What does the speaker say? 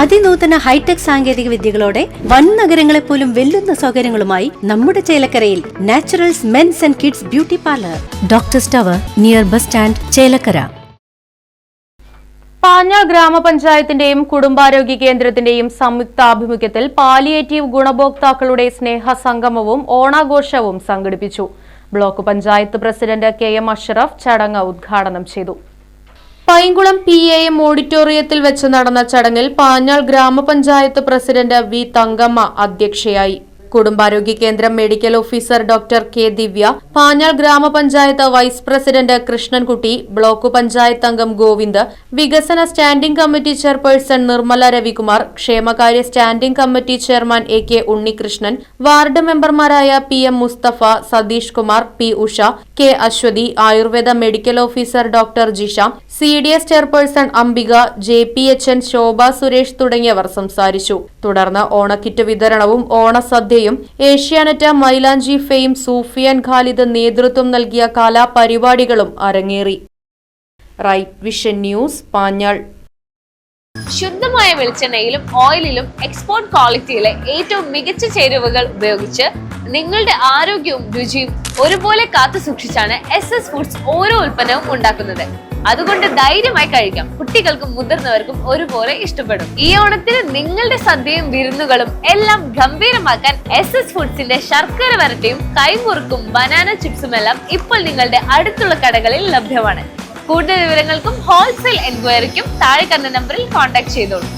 അതിനൂതന hi tech സാങ്കേതിക വിദ്യകളോടെ വൻ നഗരങ്ങളെ പോലും വെല്ലുന്ന സൗകര്യങ്ങളുമായി നമ്മുടെ ചേലക്കരയിൽ Naturals men's and kids beauty parlour. Doctor tower near bus stand Chelakkara. Panjal ഗ്രാമപഞ്ചായത്തിന്റെയും കുടുംബാരോഗ്യ കേന്ദ്രത്തിന്റെയും സംയുക്താഭിമുഖ്യത്തിൽ പാലിയേറ്റീവ് ഗുണഭോക്താക്കളുടെ സ്നേഹ സംഗമവും ഓണാഘോഷവും സംഘടിപ്പിച്ചു. Block panchayat president K M Ashraf ചടങ്ങ് ഉദ്ഘാടനം ചെയ്തു. പൈങ്കുളം പി എ എം ഓഡിറ്റോറിയത്തിൽ വെച്ച് നടന്ന ചടങ്ങിൽ പാഞ്ഞാൾ ഗ്രാമപഞ്ചായത്ത് പ്രസിഡന്റ് വി തങ്കമ്മ അധ്യക്ഷയായി. കുടുംബാരോഗ്യ കേന്ദ്രം medical officer doctor K Divya Panjal ഗ്രാമപഞ്ചായത്ത് vice president Krishnankutty block panchayat അംഗം ഗോവിന്ദ് വികസന standing committee chairperson Nirmala Ravikumar ക്ഷേമകാര്യ standing committee chairman A K Unnikrishnan ward മെമ്പർമാരായ P M Musthafa Satheesh Kumar P Usha K Aswathy Ayurveda medical officer doctor Jisha C D S chairperson Ambika J P H N Shobha Suresh തുടങ്ങിയവർ സംസാരിച്ചു. തുടർന്ന് ഓണക്കിറ്റ് വിതരണവും ഓണസദ്യയും ഏഷ്യാനെറ്റ് മൈലാഞ്ചി fame Sufiyan Khalid നേതൃത്വം നൽകിയ കലാപരിപാടികളും അരങ്ങേറി. Right vision news Panjal. ശുദ്ധമായ വെളിച്ചെണ്ണയിലും ഓയിലിലും എക്സ്പോർട്ട് ക്വാളിറ്റിയിലെ ഏറ്റവും മികച്ച ചേരുവകൾ ഉപയോഗിച്ച് നിങ്ങളുടെ ആരോഗ്യവും രുചിയും ഒരുപോലെ കാത്തു സൂക്ഷിച്ചാണ് എസ് എസ് ഫുഡ്സ് ഓരോ ഉൽപ്പന്നവും ഉണ്ടാക്കുന്നത്. അതുകൊണ്ട് ധൈര്യമായി കഴിക്കാം. കുട്ടികൾക്കും മുതിർന്നവർക്കും ഒരുപോലെ ഇഷ്ടപ്പെടും. ഈ ഓണത്തിന് നിങ്ങളുടെ സദ്യയും വിരുന്നുകളും എല്ലാം ഗംഭീരമാക്കാൻ എസ് എസ് ഫുഡ്സിന്റെ ശർക്കര വരട്ടിയും കൈമുറുക്കും ബനാന ചിപ്സും എല്ലാം ഇപ്പോൾ നിങ്ങളുടെ അടുത്തുള്ള കടകളിൽ ലഭ്യമാണ്. കൂടുതൽ വിവരങ്ങൾക്കും ഹോൾസെയിൽ എൻക്വയറിക്കും താഴെ കണ്ട നമ്പറിൽ കോൺടാക്ട് ചെയ്തോളൂ.